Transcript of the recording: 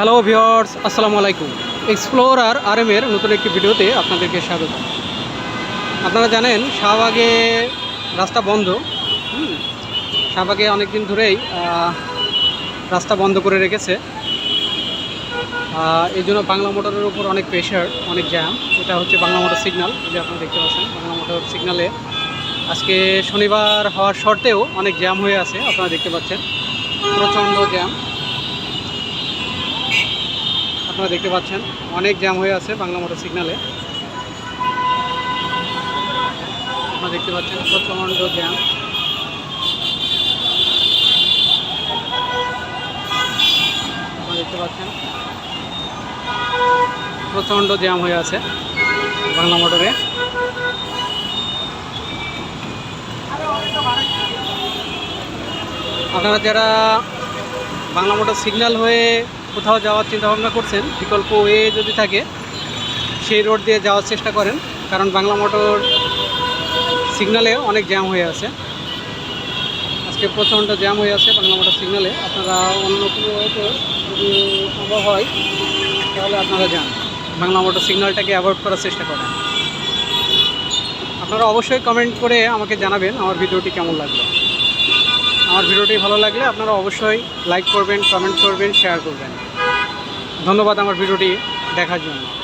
Hello viewers আসসালামু আলাইকুম explorer আর এর নতুন একটি ভিডিওতে আপনাদেরকে স্বাগত। আপনারা জানেন, শাহবাগে রাস্তা বন্ধ। শাহবাগে অনেক দিন ধরেই রাস্তা বন্ধ করে রেখেছে। এই জন্য বাংলা মোটরের উপর অনেক প্রেশার অনেক জ্যাম এটা হচ্ছে বাংলা মোটর সিগনাল যে আপনারা দেখতে পাচ্ছেন, বাংলা মোটর সিগনালে আজকে শনিবার হওয়ার শর্তেও অনেক জ্যাম হয়ে আছে, আপনারা দেখতে পাচ্ছেন। প্রচণ্ড জ্যাম আপনারা দেখতে পাচ্ছেন, অনেক জ্যাম হয়ে আছে বাংলা মোটর সিগন্যালে আপনারা দেখতে পাচ্ছেন প্রচণ্ড জ্যাম। আপনারা দেখতে পাচ্ছেন প্রচণ্ড জ্যাম হয়ে আছে বাংলা মোটরে। আপনারা যারা বাংলা মোটর সিগন্যাল হয়ে কোথাও যাওয়ার চিন্তা ভাবনা করছেন, বিকল্প ওয়ে যদি থাকে, সেই রোড দিয়ে যাওয়ার চেষ্টা করেন, কারণ বাংলা মোটর সিগন্যালে অনেক জ্যাম হয়ে আছে। আজকে প্রচণ্ড জ্যাম হয়ে আছে বাংলা মোটর সিগন্যালে আপনারা অন্য কোনো যদি সম্ভব হয়, তাহলে আপনারা যান। বাংলা মোটর সিগন্যালটাকে অ্যাভয়েড করার চেষ্টা করেন। আপনারা অবশ্যই কমেন্ট করে আমাকে জানাবেন আমার ভিডিওটি কেমন লাগল। আমার ভিডিওটি ভালো লাগলে আপনারা অবশ্যই লাইক করবেন, কমেন্ট করবেন, শেয়ার করবেন। ধন্যবাদ আমার ভিডিওটি দেখার জন্য।